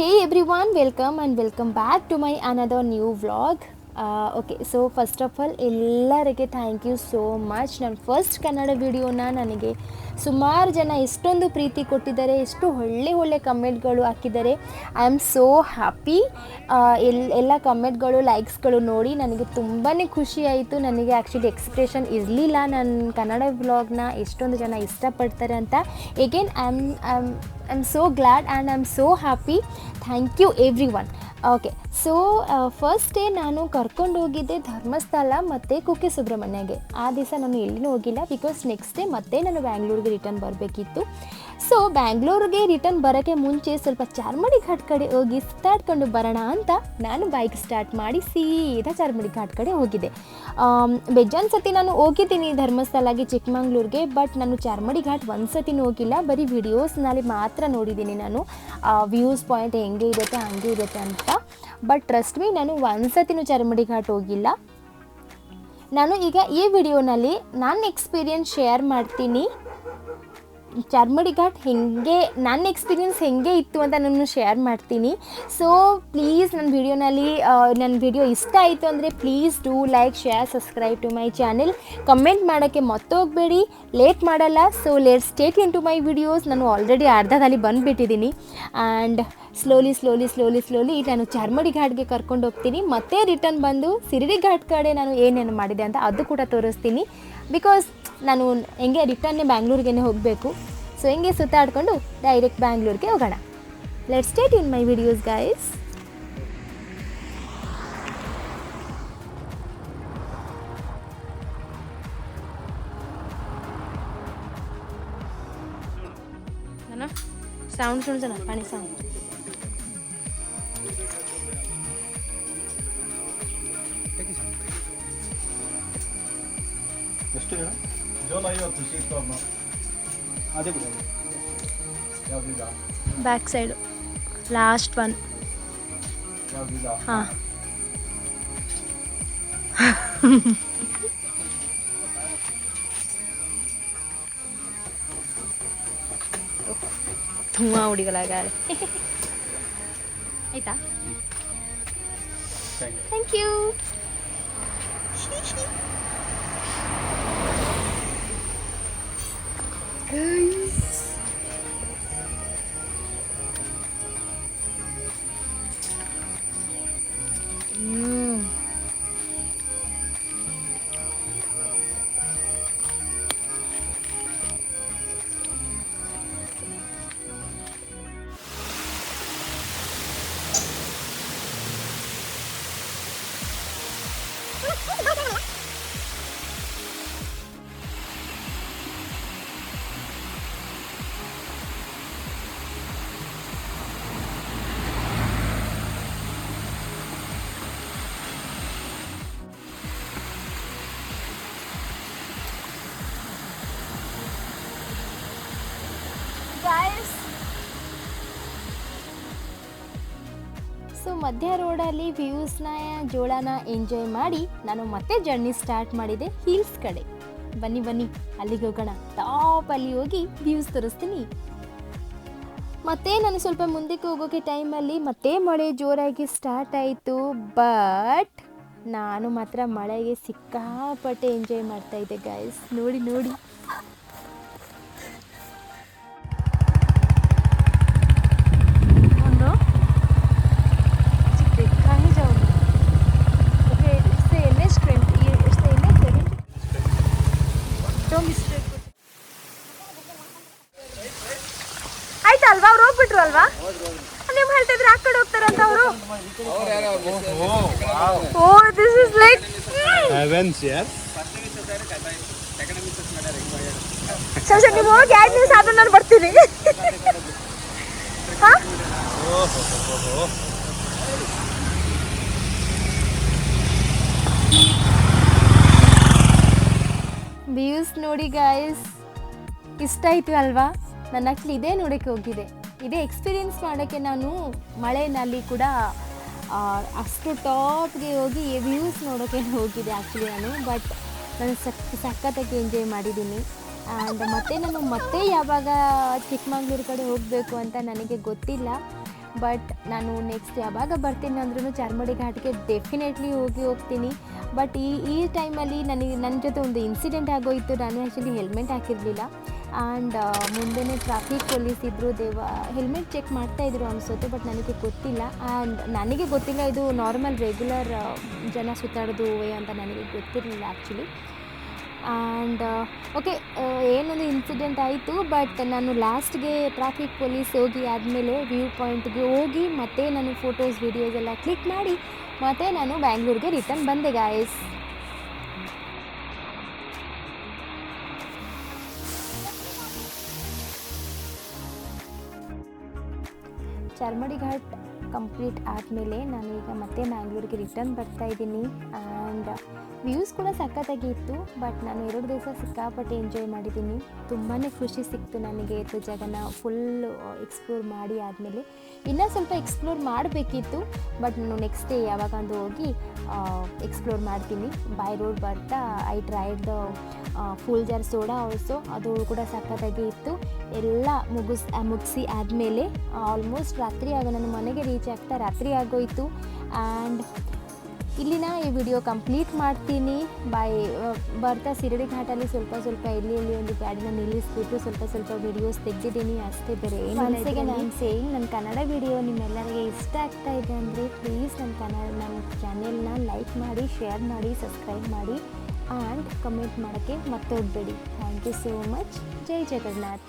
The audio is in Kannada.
Hey everyone welcome and welcome back to my another new vlog okay so first of all ಎಲ್ಲರಿಗೆ ಥ್ಯಾಂಕ್ ಯು ಸೋ ಮಚ್ ನನ್ನ ಫಸ್ಟ್ ಕನ್ನಡ ವಿಡಿಯೋನ ನನಗೆ ಸುಮಾರು ಜನ ಎಷ್ಟೊಂದು ಪ್ರೀತಿ ಕೊಟ್ಟಿದ್ದಾರೆ, ಎಷ್ಟು ಒಳ್ಳೆ ಒಳ್ಳೆ ಕಮೆಂಟ್ಗಳು ಹಾಕಿದ್ದಾರೆ. ಐ ಆಮ್ ಸೋ ಹ್ಯಾಪಿ ಎಲ್, ಎಲ್ಲ ಕಮೆಂಟ್ಗಳು ಲೈಕ್ಸ್ಗಳು ನೋಡಿ ನನಗೆ ತುಂಬಾ ಖುಷಿ ಆಯಿತು. ನನಗೆ ಆ್ಯಕ್ಚುಲಿ ಎಕ್ಸ್ಪ್ರೆಷನ್ ಇರಲಿಲ್ಲ ನನ್ನ ಕನ್ನಡ ವ್ಲಾಗ್ನ ಎಷ್ಟೊಂದು ಜನ ಇಷ್ಟಪಡ್ತಾರೆ ಅಂತ. Again I am I am so glad and I am so happy thank you everyone okay so first day ನಾನು ಕರ್ಕೊಂಡು ಹೋಗಿದ್ದೆ ಧರ್ಮಸ್ಥಳ ಮತ್ತು ಕುಕ್ಕೆ ಸುಬ್ರಹ್ಮಣ್ಯಗೆ. ಆ ದಿವಸ ನಾನು ಎಲ್ಲಿನೂ ಹೋಗಿಲ್ಲ ಬಿಕಾಸ್ ನೆಕ್ಸ್ಟ್ ಡೇ ಮತ್ತೆ ನಾನು ಬ್ಯಾಂಗ್ಳೂರಿಗೆ ರಿಟರ್ನ್ ಬರಬೇಕಿತ್ತು. ಸೊ ಬ್ಯಾಂಗ್ಳೂರಿಗೆ ರಿಟರ್ನ್ ಬರೋಕ್ಕೆ ಮುಂಚೆ ಸ್ವಲ್ಪ ಚಾರ್ಮಡಿ ಘಾಟ್ ಕಡೆ ಹೋಗಿ ಸುತ್ತಾಡ್ಕೊಂಡು ಬರೋಣ ಅಂತ ನಾನು ಬೈಕ್ ಸ್ಟಾರ್ಟ್ ಮಾಡಿ ಸೀದಾ ಚಾರ್ಮಡಿ ಘಾಟ್ ಕಡೆ ಹೋಗಿದ್ದೆ. ಬೆಜ್ಜಾನ್ ಸತಿ ನಾನು ಹೋಗಿದ್ದೀನಿ ಧರ್ಮಸ್ಥಳಗೆ ಚಿಕ್ಕಮಂಗ್ಳೂರಿಗೆ ಬಟ್ ನಾನು ಚಾರ್ಮಡಿ ಘಾಟ್ ಒಂದು ಹೋಗಿಲ್ಲ. ಬರೀ ವಿಡಿಯೋಸ್ನಲ್ಲಿ ಮಾತ್ರ ನೋಡಿದ್ದೀನಿ ನಾನು. ವ್ಯೂಸ್ ಪಾಯಿಂಟ್ ಹೆಂಗೆ ಇರುತ್ತೆ, ಹಂಗೆ ಇರುತ್ತೆ ಅಂತ. ಬಟ್ ಟ್ರಸ್ಟ್ ಮೀ ನಾನು ಒಂದು ಸತಿನೂ ಚಾರ್ಮಡಿ ಘಾಟ್ ಹೋಗಿಲ್ಲ. ನಾನು ಈಗ ಈ ವಿಡಿಯೋನಲ್ಲಿ ನನ್ನ ಎಕ್ಸ್ಪೀರಿಯನ್ಸ್ ಶೇರ್ ಮಾಡ್ತೀನಿ. ಚಾರ್ಮಡಿ ಘಾಟ್ ಹೆಂಗೆ, ನನ್ನ ಎಕ್ಸ್ಪೀರಿಯೆನ್ಸ್ ಹೆಂಗೆ ಇತ್ತು ಅಂತ ನಾನು ಶೇರ್ ಮಾಡ್ತೀನಿ. ಸೊ ಪ್ಲೀಸ್ ನನ್ನ ವಿಡಿಯೋನಲ್ಲಿ ನನ್ನ ವಿಡಿಯೋ ಇಷ್ಟ ಆಯಿತು ಅಂದರೆ please do like share subscribe to my channel comment ಮಾಡೋಕ್ಕೆ ಮತ್ತೋಗಬೇಡಿ. ಲೇಟ್ ಮಾಡಲ್ಲ so late state in to my videos ನಾನು ಆಲ್ರೆಡಿ ಅರ್ಧದಲ್ಲಿ ಬಂದುಬಿಟ್ಟಿದ್ದೀನಿ. And slowly slowly slowly slowly ನಾನು ಚಾರ್ಮಡಿ ಘಾಟ್ಗೆ ಕರ್ಕೊಂಡು ಹೋಗ್ತೀನಿ ಮತ್ತೆ ರಿಟರ್ನ್ ಬಂದು ಸಿರಿಡಿ ಘಾಟ್ ಕಡೆ ನಾನು ಏನೇನು ಮಾಡಿದೆ ಅಂತ ಅದು ಕೂಡ ತೋರಿಸ್ತೀನಿ. ಬಿಕಾಸ್ ನಾನು ಹೆಂಗೆ ರಿಟರ್ನೇ ಬ್ಯಾಂಗ್ಳೂರಿಗೆ ಹೋಗಬೇಕು. ಸೊ ಹೆಂಗೆ ಸುತ್ತಾಡಿಕೊಂಡು ಡೈರೆಕ್ಟ್ ಬ್ಯಾಂಗ್ಳೂರಿಗೆ ಹೋಗೋಣ. Let state in my videos guys sound ಸುಣ್ಸೋಣ ಪಾಣಿ ಸೌಂಡ್ ಎಷ್ಟು ಹೇಳು? ಜೋಲ ಐವತ್ತು ಶೀಟ್ ಕಾರ್ನು ಅದೇ ಬಿಡು ಯಾವುದಿಲ್ಲ ಬ್ಯಾಕ್ ಸೈಡು ಲಾಸ್ಟ್ ಒನ್ ಯಾವುದಿಲ್ಲ ಹಾಂ. ಧುವಾ ಉಡಿಗಳಾಗಾಳೆ ಆಯ್ತಾ? ಥ್ಯಾಂಕ್ ಯು ಥ್ಯಾಂಕ್ ಸೊ ಮಧ್ಯ ರೋಡಲ್ಲಿ ವ್ಯೂಸ್ನ, ಜೋಳನ ಎಂಜಾಯ್ ಮಾಡಿ ನಾನು ಮತ್ತೆ ಜರ್ನಿ ಸ್ಟಾರ್ಟ್ ಮಾಡಿದೆ ಹಿಲ್ಸ್ ಕಡೆ. ಬನ್ನಿ ಬನ್ನಿ, ಅಲ್ಲಿಗೆ ಹೋಗೋಣ. ಟಾಪಲ್ಲಿ ಹೋಗಿ ವ್ಯೂಸ್ ತೋರಿಸ್ತೀನಿ. ಮತ್ತೆ ನಾನು ಸ್ವಲ್ಪ ಮುಂದಕ್ಕೆ ಹೋಗೋಕೆ ಟೈಮಲ್ಲಿ ಮತ್ತೆ ಮಳೆ ಜೋರಾಗಿ ಸ್ಟಾರ್ಟ್ ಆಯಿತು ಬಟ್ ನಾನು ಮಾತ್ರ ಮಳೆಗೆ ಸಿಕ್ಕಾಪಟ್ಟೆ ಎಂಜಾಯ್ ಮಾಡ್ತಾ ಇದ್ದೆ ಗಾಯ್ಸ್ ನೋಡಿ ನೋಡಿ. ಅಲ್ವಾ? ಅವ್ರು ಹೋಗ್ಬಿಟ್ರು ಅಲ್ವಾ? ನೀವು ಹೇಳ್ತಿದ್ರೆ ಆ ಕಡೆ ಹೋಗ್ತಾರಂತ ಅವರು? ಓ this is like heavens sir ನೀವು ಹೋಗಿ ಎರಡು ನಿಮಿಷ ಆದ್ರೂ ನಾನು ಬರ್ತೀನಿ. ಹಾ? ವ್ಯೂಸ್ ನೋಡಿ ಗಾಯ್ಸ್ ಇಷ್ಟ ಆಯಿತು ಅಲ್ವಾ? ನಾನು ಅಟ್ಲಿ ಇದೇ ನೋಡೋಕ್ಕೆ ಹೋಗಿದೆ. ಇದೇ ಎಕ್ಸ್ಪೀರಿಯನ್ಸ್ ಮಾಡೋಕ್ಕೆ ನಾನು ಮಳೆನಲ್ಲಿ ಕೂಡ ಅಷ್ಟು ಟಾಪ್ಗೆ ಹೋಗಿ ವ್ಯೂಸ್ ನೋಡೋಕ್ಕೆ ಹೋಗಿದೆ ಆ್ಯಕ್ಚುಲಿ ನಾನು ಬಟ್ ನಾನು ಸಕ್, ಸಖತ್ತಾಗಿ ಎಂಜಾಯ್ ಮಾಡಿದ್ದೀನಿ. ಆ್ಯಂಡ್ ಮತ್ತೆ ನಾನು ಮತ್ತೆ ಯಾವಾಗ ಚಿಕ್ಕಮಂಗ್ಳೂರು ಕಡೆ ಹೋಗಬೇಕು ಅಂತ ನನಗೆ ಗೊತ್ತಿಲ್ಲ. ಬಟ್ ನಾನು ನೆಕ್ಸ್ಟ್ ಯಾವಾಗ ಬರ್ತೀನಿ ಅಂದ್ರೂ ಚಾರ್ಮಡಿ ಘಾಟ್ಗೆ ಡೆಫಿನೆಟ್ಲಿ ಹೋಗಿ ಹೋಗ್ತೀನಿ. ಬಟ್ ಈ ಈ ಟೈಮಲ್ಲಿ ನನಗೆ, ನನ್ನ ಜೊತೆ ಒಂದು ಇನ್ಸಿಡೆಂಟ್ ಆಗೋಯಿತು. ನಾನು ಆ್ಯಕ್ಚುಲಿ ಹೆಲ್ಮೆಟ್ ಹಾಕಿರಲಿಲ್ಲ. ಆ್ಯಂಡ್ ಮುಂದೆನೇ ಟ್ರಾಫಿಕ್ ಪೊಲೀಸ್ ಇದ್ದರು ದೇವ ಹೆಲ್ಮೆಟ್ ಚೆಕ್ ಮಾಡ್ತಾ ಇದ್ರು ಅನಿಸುತ್ತೆ ಬಟ್ ನನಗೆ ಗೊತ್ತಿಲ್ಲ. ಆ್ಯಂಡ್ ನನಗೆ ಗೊತ್ತಿಲ್ಲ, ಇದು ನಾರ್ಮಲ್ ರೆಗ್ಯುಲರ್ ಜನ ಸುತ್ತಾಡೋದು ವೇ ಅಂತ ನನಗೆ ಗೊತ್ತಿರಲಿಲ್ಲ ಆ್ಯಕ್ಚುಲಿ ಆ್ಯಂಡ್ ಓಕೆ ಏನೊಂದು ಇನ್ಸಿಡೆಂಟ್ ಆಯಿತು ಬಟ್ ನಾನು ಲಾಸ್ಟ್ಗೆ ಟ್ರಾಫಿಕ್ ಪೊಲೀಸ್ ಹೋಗಿ ಆದಮೇಲೆ ವ್ಯೂ ಪಾಯಿಂಟ್ಗೆ ಹೋಗಿ, ಮತ್ತೆ ನಾನು ಫೋಟೋಸ್ ವೀಡಿಯೋಸ್ ಎಲ್ಲ ಕ್ಲಿಕ್ ಮಾಡಿ, ಮತ್ತೆ ನಾನು ಬ್ಯಾಂಗ್ಳೂರಿಗೆ ರಿಟರ್ನ್ ಬಂದೆ ಗಾಯಸ್ ಚಾರ್ಮಡಿ ಘಾಟ್ ಕಂಪ್ಲೀಟ್ ಆದಮೇಲೆ ನಾನು ಈಗ ಮತ್ತೆ ಮ್ಯಾಂಗ್ಳೂರಿಗೆ ರಿಟರ್ನ್ ಬರ್ತಾ ಇದ್ದೀನಿ. ಆ್ಯಂಡ್ ವ್ಯೂಸ್ ಕೂಡ ಸಖತ್ತಾಗಿ ಇತ್ತು ಬಟ್ ನಾನು ಎರಡು ದಿವಸ ಸಿಕ್ಕಾಪಟ್ಟೆ ಎಂಜಾಯ್ ಮಾಡಿದ್ದೀನಿ. ತುಂಬಾ ಖುಷಿ ಸಿಕ್ತು ನನಗೆ ಜಗನ ಫುಲ್ ಎಕ್ಸ್ಪ್ಲೋರ್ ಮಾಡಿ ಆದಮೇಲೆ. ಇನ್ನೂ ಸ್ವಲ್ಪ ಎಕ್ಸ್ಪ್ಲೋರ್ ಮಾಡಬೇಕಿತ್ತು ಬಟ್ ನಾನು ನೆಕ್ಸ್ಟ್ ಡೇ ಯಾವಾಗಂದು ಹೋಗಿ ಎಕ್ಸ್ಪ್ಲೋರ್ ಮಾಡ್ತೀನಿ. ಬೈ ರೋಡ್ ಬರ್ತಾ I tried full jar soda also ಅದು ಕೂಡ ಸಖತ್ತಾಗಿ ಇತ್ತು. ಎಲ್ಲ ಮುಗಿಸ್ ಮುಗಿಸಿ ಆದಮೇಲೆ ಆಲ್ಮೋಸ್ಟ್ ರಾತ್ರಿ ಆಗ ನಾನು ಮನೆಗೆ ರೀಚ್ ಆಗ್ತಾ, ರಾತ್ರಿ ಆಗೋಯಿತು. ಆ್ಯಂಡ್ ಇಲ್ಲಿನ ಈ ವಿಡಿಯೋ ಕಂಪ್ಲೀಟ್ ಮಾಡ್ತೀನಿ. ಬಾಯ್ ಬರ್ತಾ ಸಿರಡಿ ಘಾಟಲ್ಲಿ ಸ್ವಲ್ಪ ಸ್ವಲ್ಪ ಇಲ್ಲಿ ಇಲ್ಲಿ ಒಂದು ಗಾಡಿನ ನಿಲ್ಲಿಸ್ಬಿಟ್ಟು ಸ್ವಲ್ಪ ಸ್ವಲ್ಪ ವಿಡಿಯೋಸ್ ತೆಗೆದಿದ್ದೀನಿ. ಅಷ್ಟೇ ಬೇರೆ ಮನಸ್ಸಿಗೆ ನಾನು ಸೇಯಿಂಗ್ ನನ್ನ ಕನ್ನಡ ವಿಡಿಯೋ ನಿಮ್ಮೆಲ್ಲರಿಗೆ ಇಷ್ಟ ಆಗ್ತಾ ಇದೆ ಅಂದರೆ ಪ್ಲೀಸ್ ನನ್ನ ಕನ್ನಡ ನನ್ನ ಚಾನೆಲ್ನ ಲೈಕ್ ಮಾಡಿ ಶೇರ್ ಮಾಡಿ ಸಬ್ಸ್ಕ್ರೈಬ್ ಮಾಡಿ ಆ್ಯಂಡ್ ಕಮೆಂಟ್ ಮಾಡೋಕ್ಕೆ ಮತ್ತೆ ಹೋಗಬೇಡಿ thank you so much Jai Jagannath.